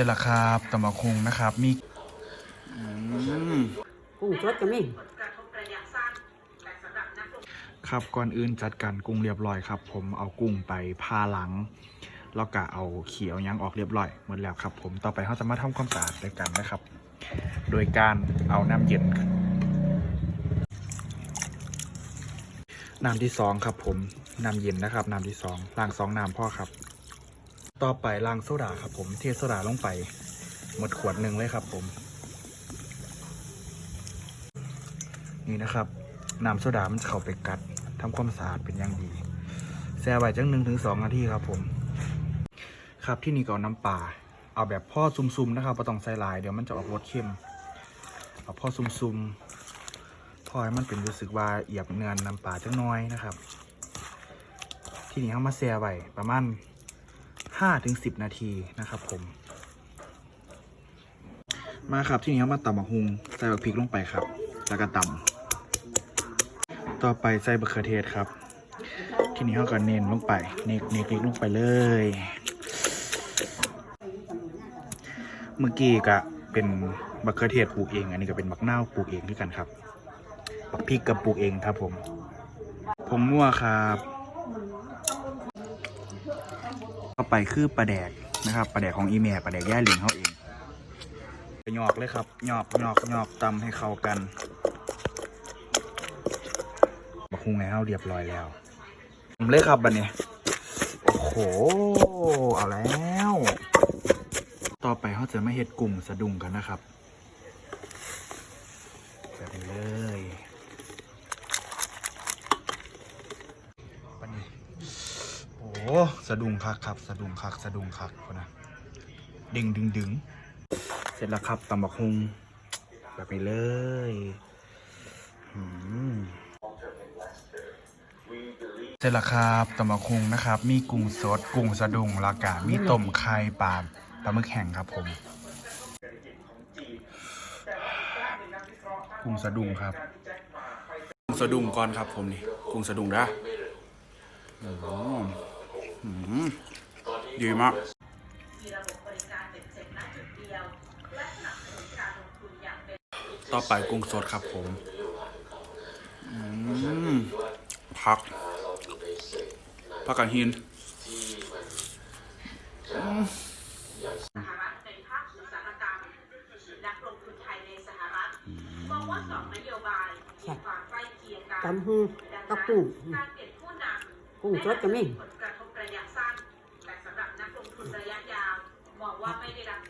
นี่แหละครับตำบักคุงนะครับมีอืมกุ้งสดก็มีครับก่อนอื่นจัดการกุ้งเรียบร้อยครับ ผมเอากุ้งไปพาหลัง แล้วก็เอาเขียวยังออกเรียบร้อยหมดแล้วครับ ผมต่อไปเขาจะมาทำความสะอาดด้วยกันนะครับ โดยการเอาน้ำเย็นน้ำที่สองครับ ผมน้ำเย็นนะครับน้ำที่สองล้างสองน้ำพ่อครับ ต่อไปล้างโซดาครับผมเทโซดาลงไป หมดขวดหนึ่งเลยครับผม นี่นะครับน้ำโซดามันจะเข้าไปกัดทำความสะอาดเป็นอย่างดีแช่ไว้จังหนึ่งถึงสองนาทีครับผม ครับที่นี่ก็เอาน้ำปลาเอาแบบพ่อซุ่มๆนะครับไม่ต้องใส่หลายเดี๋ยวมันจะออกรสเค็มเอาพ่อซุ่มๆพอให้มันเป็นรู้สึกว่าเอียบเนือนน้ำปลาจังน้อยนะครับ ที่นี่เขามาแช่ไว้ประมาณ ห้าถึงสิบนาทีนะครับผม มาครับที่นี่เขามาตำบักฮุงใส่บักพริกลงไปครับ แล้วก็ตำต่อไปใส่บะเขือเทศครับ ทีนี้เขาก็เน้นลงไป เนกเนกเนกลงไปเลยเมื่อกี้ก็เป็นบะเขือเทศปลูกเอง อันนี้ก็เป็นบักเน่าปลูกเองด้วยกันครับบักพริกกับปลูกเองครับผมผงนัวครับ ต่อไปคือปลาแดกนะครับปลาแดกของอีเมียปลาแดกย่หลิงเขาเองหยอกเลยครับหยอกหยอกหยอกตำให้เข้ากันบักฮุงในเฮาเรียบร้อยแล้วผมเลยครับบันนี้โอ้โหเอาแล้ว ต่อไปเขาจะไม่เห็ดกลุ่มสะดุ้งกันนะครับ แบบนี้เลยบันนี้ โอ้โห สะดุ้งคักครับ สะดุ้งคัก สะดุ้งคักคนนะดึงดึงดึงเสร็จแล้วครับตำบักฮุงแบบนี้เลยเสร็จแล้วครับตำบักคุงนะครับ มีกุ้งสด กุ้งสะดุ้งล้วก็มีต้มไข่ปลาปลาหมึกแห้งครับผม กุ้งสะดุ้งครับกุ้งสะดุ้งก่อนครับผมนี่กุ้งสะดุ้งนะโอ้โหอืม ดีมากต่อไปกุ้งสดครับผมอืมผักผักกาดหินสหรัฐเป็นภาคอุตสาหกรรมนักลงทุนไทยในสหรัฐมองว่าสองนโยบายมีความใกล้เคียงกันตำหูกับกุ้งการเปลี่ยนผู้นำกุ้งสดก็มี มองว่าไม่ได้รับผลก